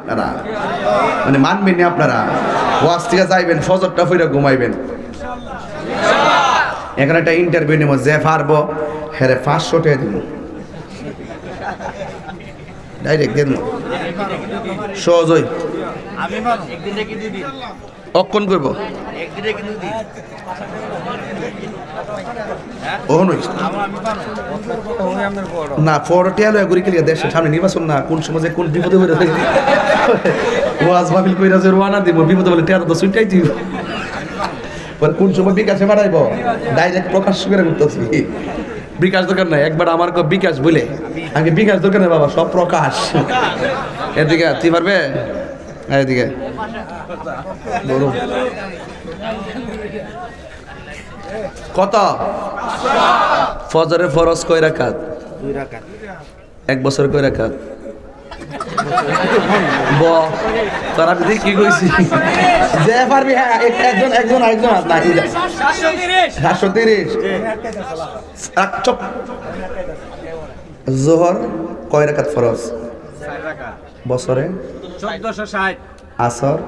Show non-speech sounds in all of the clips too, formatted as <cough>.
আপনারা? মানে মানবেন আপনারা? ওয়াজ থেকে যাইবেন, ফজরটা ফিরে ঘুমাইবেন। এখানে একটা ইন্টারভিউ নেব, যে পারব হ্যাঁ পাঁচশো টাকা দিব। ডাইরেক্ট দেবো। সহজ হই। দিন অক্ষণ করব। দিন না। ফরটি আলো এগুলি খেলিয়া দেশের সামনে নির্বাচন না, কোন সমাজে কোন বিপদে থাকে ওয়াজ মাহফিল কইরা যে রোয়ানা দিব বিপদে বলে টেয়ার তো সুইটাই দিব। পরে কোন সময় বিকাশে বাড়াইব? ডাইরেক্ট প্রকাশ করে করতেছি বিকাশ দরকার নাই একবার আমার কো বিকাশ বলে। আগে বিকাশ দরকার নাই বাবা সব প্রকাশ। এদিকে তুই পারবে? এদিকে বলো। কত? ফজরে ফরজ কয় রাকাত? দুই রাখা এক বছর কয় রাখাত ব তোর আমি কি কইছি যে পারবি হ্যাঁ একজন একজন একজন হাত না সাতশো তিরিশ। চুপ জোহর কয় রাখাত ফরজ? বছরে? চোদ্দশো ষাট। আসর?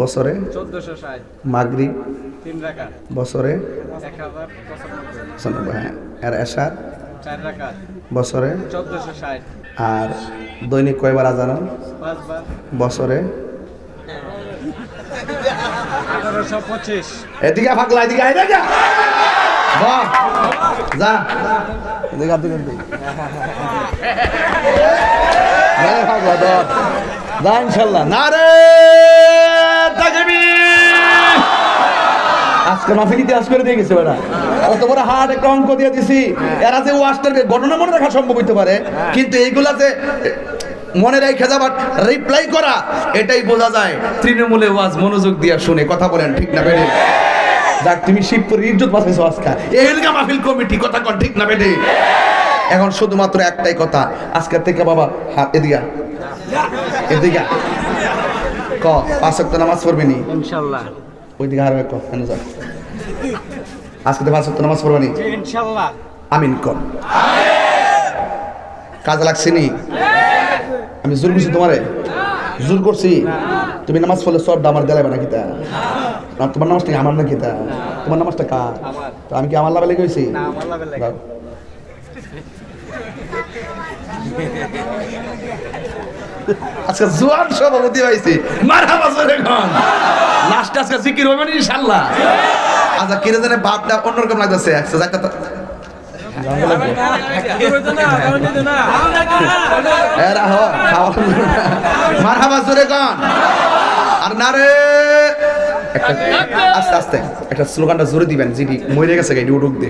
বছরে? চোদ্দশো ষাট। মাগরিব? তিন রাখা বছরে? হ্যাঁ। আর বছরে। আর দৈনিক কয়বার আজানো? বছরে। এদিকে ফাঁকলা এদিকে আয় <laughs> যা যা। এদিকে আর দিকে দিকে ফাঁকলা ধর যা। ইনশাল্লাহ। না রে আজকে মাফিক ইতিহাস করে দিয়ে গেছে ওরা অত বড় হার্ড একটা অঙ্ক দিয়ে দিছি। এরা যে ওয়াশটার ঘটনা মনে রাখা সম্ভব হইতে পারে। কিন্তু এইগুলাতে মনে রেখে যাবার রিপ্লাই করা এটাই বোঝা যায়। তৃণমূলে ওয়াজ মনোযোগ দিয়ে শুনে কথা বলেন ঠিক না বেড়ে যাক তুমি শিবপুরের ইজ্জত বাঁচাইছো আজকে। এই মাহফিল কমিটি কথা কন ঠিক না বেড়ে এখন শুধুমাত্র একটাই কথা আজকের থেকে বাবা হাত এদিকে। এদিকে। ক পাঁচ ওয়াক্ত নামাজ পড়বি নি? ইনশাল্লাহ। ওইদিকে আরও এক কেন যা আজকে তো পাঁচ নামাজ পড়বি নি? ইনশাল্লাহ। আমিন কর কাজ লাগছে নি? আমি জোর করছি তোমারে। জোর করছি। তুমি নামাজ পড়লে সব আমার দেলাবে না কিতা না তোমার নামাজটা আমার না কিতা তোমার নামাজটা কার? তো আমি কি আমার লাভে লাগে দাও। জোয়ান সভাপতি হয়েছি। লাস্ট আজকে জিকির আচ্ছা জানে অন্যরকম লাগতেছে? আচ্ছা আর না রে। একটা আস্তে আস্তে। একটা স্লোগানটা জোরে দিবেন জিডি মরে গেছে গাইডি উঠুক দে।